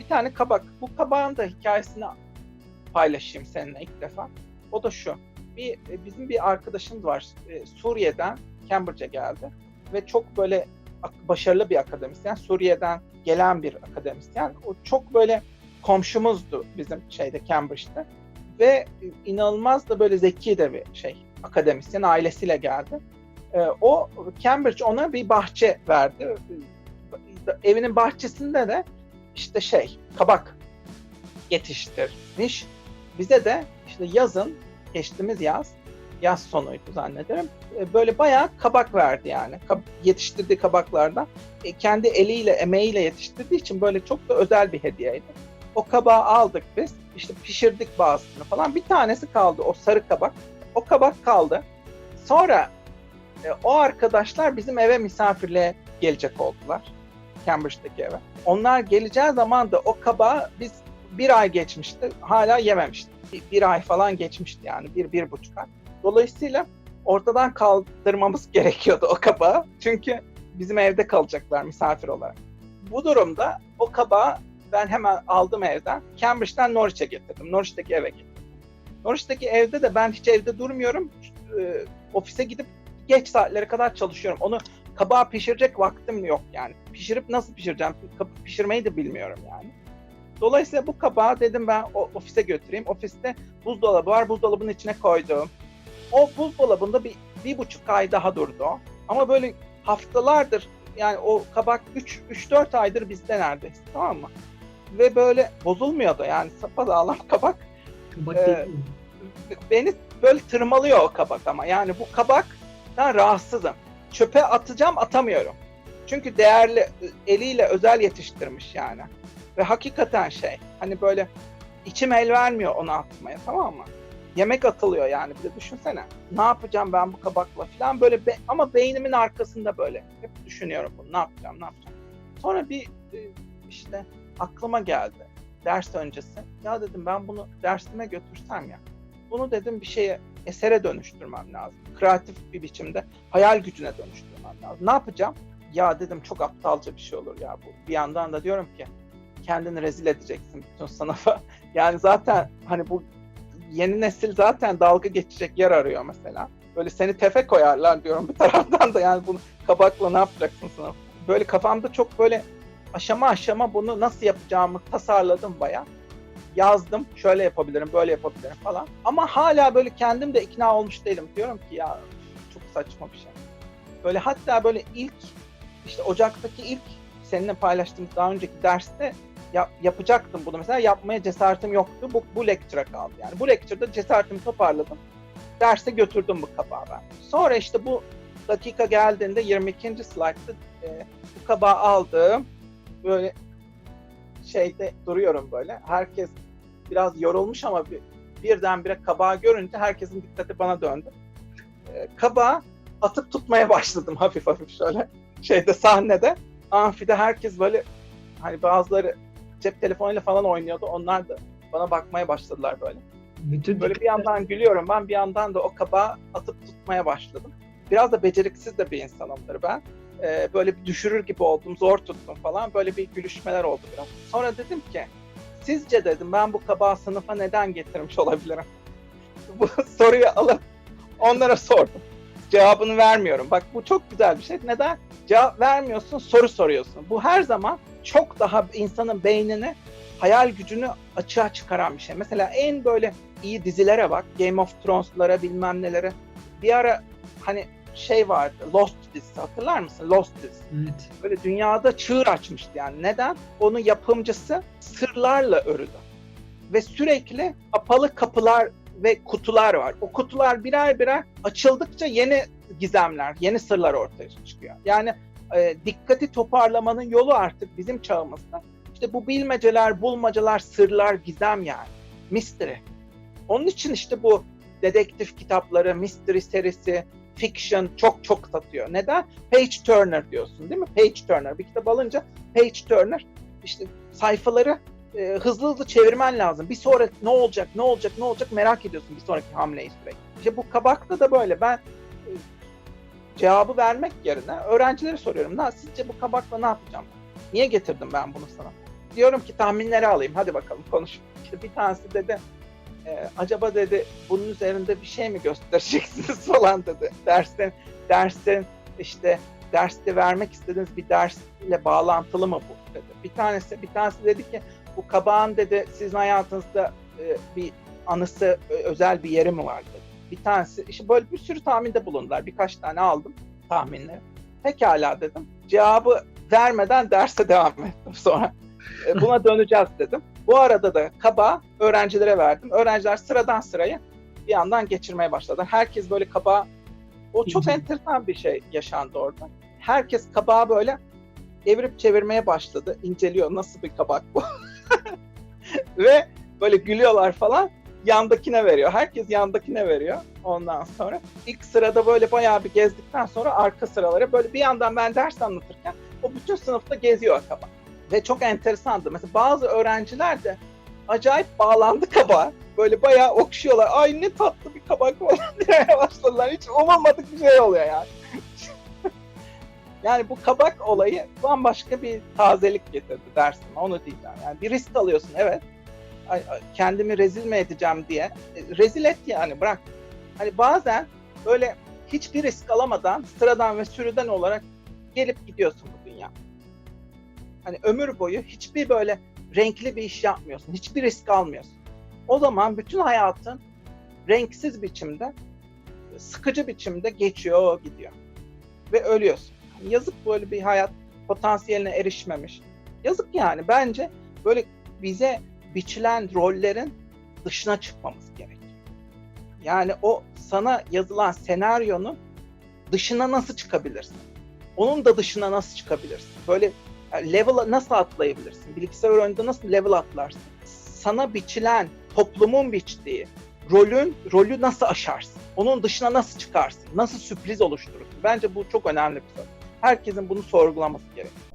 Bir tane kabak. Bu kabağın da hikayesini paylaşayım seninle ilk defa. O da şu. Bir e, bizim bir arkadaşımız var. E, Suriye'den Cambridge'e geldi ve çok böyle başarılı bir akademisyen. Suriye'den gelen bir akademisyen. O çok böyle komşumuzdu bizim şeyde Cambridge'de ve inanılmaz da böyle zeki de bir şey akademisyen ailesiyle geldi. E, o Cambridge ona bir bahçe verdi. Evinin bahçesinde de işte şey kabak yetiştirmiş. Bize de işte yazın geçtiğimiz yaz yaz sonuydu zannederim. e, Böyle bayağı kabak verdi yani. Yetiştirdiği kabaklardan. E, kendi eliyle, emeğiyle yetiştirdiği için böyle çok da özel bir hediyeydi. O kabağı aldık biz. İşte pişirdik bazısını falan. Bir tanesi kaldı o sarı kabak. O kabak kaldı. Sonra e, o arkadaşlar bizim eve misafirliğe gelecek oldular. Cambridge'deki eve. Onlar geleceği zaman da o kabağı biz bir ay geçmişti. Hala yememiştik. Bir, bir ay falan geçmişti yani. Bir, bir buçuk ay. Dolayısıyla ortadan kaldırmamız gerekiyordu o kabağı. Çünkü bizim evde kalacaklar misafir olarak. Bu durumda o kabağı ben hemen aldım evden. Cambridge'den Norwich'e getirdim. Norwich'teki eve getirdim. Norwich'teki evde de ben hiç evde durmuyorum. Ee, ofise gidip geç saatlere kadar çalışıyorum. Onu kabağı pişirecek vaktim yok yani. Pişirip nasıl pişireceğim? Pişirmeyi de bilmiyorum yani. Dolayısıyla bu kabağı dedim ben ofise götüreyim. Ofiste buzdolabı var. Buzdolabının içine koydum. O buzdolabında bir, bir buçuk ay daha durdu. Ama böyle haftalardır yani o kabak 3-4 aydır bizde neredeyse tamam mı? Ve böyle bozulmuyordu yani sapasağlam kabak. Kabak mi? Beni böyle tırmalıyor o kabak ama yani bu kabaktan rahatsızım. Çöpe atacağım atamıyorum. Çünkü değerli eliyle özel yetiştirmiş yani. Ve hakikaten şey hani böyle içim el vermiyor onu atmaya tamam mı? Yemek atılıyor yani bir de düşünsene. Ne yapacağım ben bu kabakla falan böyle be- ama beynimin arkasında böyle. Hep düşünüyorum bunu ne yapacağım ne yapacağım. Sonra bir e, işte aklıma geldi ders öncesi. Ya dedim ben bunu dersime götürsem ya. Bunu dedim bir şeye esere dönüştürmem lazım. Kreatif bir biçimde hayal gücüne dönüştürmem lazım. Ne yapacağım? Ya dedim çok aptalca bir şey olur ya bu. Bir yandan da diyorum ki kendini rezil edeceksin bütün sınıfa. Yani zaten hani bu yeni nesil zaten dalga geçecek yer arıyor mesela. Böyle seni tefe koyarlar diyorum bir taraftan da yani bunu kabakla ne yapacaksın sınıf? Böyle kafamda çok böyle aşama aşama bunu nasıl yapacağımı tasarladım baya. Yazdım şöyle yapabilirim böyle yapabilirim falan. Ama hala böyle kendim de ikna olmuş değilim. Diyorum ki ya çok saçma bir şey. Böyle hatta böyle ilk işte Ocak'taki ilk seninle paylaştığımız daha önceki derste yap- yapacaktım bunu mesela yapmaya cesaretim yoktu. Bu, bu lecture'a kaldı yani. Bu lecture'da cesaretimi toparladım. Derse götürdüm bu kabağı ben. Sonra işte bu dakika geldiğinde 22. slide'da e, bu kabağı aldım. Böyle şeyde duruyorum böyle. Herkes biraz yorulmuş ama bir, birdenbire kabağı görünce herkesin dikkati bana döndü. E, kabağı atıp tutmaya başladım hafif hafif şöyle şeyde sahnede. Amfide herkes böyle hani bazıları cep telefonuyla falan oynuyordu. Onlar da bana bakmaya başladılar böyle. Bütün Böyle bir yandan gülüyorum ben bir yandan da o kabağı atıp tutmaya başladım. Biraz da beceriksiz de bir insanımdır ben. Ee, böyle bir düşürür gibi oldum, zor tuttum falan. Böyle bir gülüşmeler oldu biraz. Sonra dedim ki, sizce dedim ben bu kabağı sınıfa neden getirmiş olabilirim? bu soruyu alıp onlara sordum. Cevabını vermiyorum. Bak bu çok güzel bir şey. Neden? Cevap vermiyorsun, soru soruyorsun. Bu her zaman çok daha insanın beynini, hayal gücünü açığa çıkaran bir şey. Mesela en böyle iyi dizilere bak. Game of Thrones'lara bilmem nelere. Bir ara hani şey vardı. Lost dizisi hatırlar mısın? Lost dizisi. Evet. Böyle dünyada çığır açmıştı yani. Neden? Onun yapımcısı sırlarla örülü. Ve sürekli kapalı kapılar ve kutular var. O kutular birer birer açıldıkça yeni gizemler, yeni sırlar ortaya çıkıyor. Yani e, dikkati toparlamanın yolu artık bizim çağımızda. İşte bu bilmeceler, bulmacalar, sırlar, gizem yani. Mystery. Onun için işte bu dedektif kitapları, mystery serisi, fiction çok çok satıyor. Neden? Page turner diyorsun değil mi? Page turner. Bir kitap alınca page turner işte sayfaları e, hızlı hızlı çevirmen lazım. Bir sonraki ne olacak, ne olacak, ne olacak merak ediyorsun bir sonraki hamleyi sürekli. İşte bu kabakta da böyle. Ben e, cevabı vermek yerine öğrencilere soruyorum. Na, sizce bu kabakla ne yapacağım? Niye getirdim ben bunu sana? Diyorum ki tahminleri alayım. Hadi bakalım konuş. İşte bir tanesi dedi e, acaba dedi bunun üzerinde bir şey mi göstereceksiniz falan dedi. Dersin, dersin işte derste vermek istediğiniz bir dersle bağlantılı mı bu dedi. Bir tanesi bir tanesi dedi ki bu kabağın dedi sizin hayatınızda e, bir anısı ö- özel bir yeri mi var dedi. Bir tanesi işte böyle bir sürü tahminde bulundular. Birkaç tane aldım tahminleri. Pekala dedim. Cevabı vermeden derse devam ettim sonra. E, Buna döneceğiz dedim. Bu arada da kabağı öğrencilere verdim. Öğrenciler sıradan sırayı bir yandan geçirmeye başladı. Herkes böyle kabağı o çok enteresan bir şey yaşandı orada. Herkes kabağı böyle evirip çevirmeye başladı. İnceliyor nasıl bir kabak bu. Ve böyle gülüyorlar falan. Yandakine veriyor. Herkes yandakine veriyor ondan sonra. ilk sırada böyle bayağı bir gezdikten sonra arka sıralara böyle bir yandan ben ders anlatırken o bütün sınıfta geziyor kabak. Ve çok enteresandı. Mesela bazı öğrenciler de acayip bağlandı kabağa. Böyle bayağı okşuyorlar. Ay ne tatlı bir kabak falan diye başladılar. Hiç umulmadık bir şey oluyor yani. yani bu kabak olayı bambaşka bir tazelik getirdi dersime. Onu diyeceğim. Yani bir risk alıyorsun evet. Ay, kendimi rezil mi edeceğim diye. E, rezil et yani bırak. Hani bazen böyle hiçbir risk alamadan sıradan ve sürüden olarak gelip gidiyorsun bu dünya. Hani ömür boyu hiçbir böyle renkli bir iş yapmıyorsun. Hiçbir risk almıyorsun. O zaman bütün hayatın renksiz biçimde, sıkıcı biçimde geçiyor, gidiyor. Ve ölüyorsun. Yani yazık böyle bir hayat potansiyeline erişmemiş. Yazık yani. Bence böyle bize biçilen rollerin dışına çıkmamız gerekiyor. Yani o sana yazılan senaryonun dışına nasıl çıkabilirsin? Onun da dışına nasıl çıkabilirsin? Böyle level nasıl atlayabilirsin? Bilgisayar oyununda nasıl level atlarsın? Sana biçilen, toplumun biçtiği rolün rolü nasıl aşarsın? Onun dışına nasıl çıkarsın? Nasıl sürpriz oluşturursun? Bence bu çok önemli bir soru. Herkesin bunu sorgulaması gerekiyor.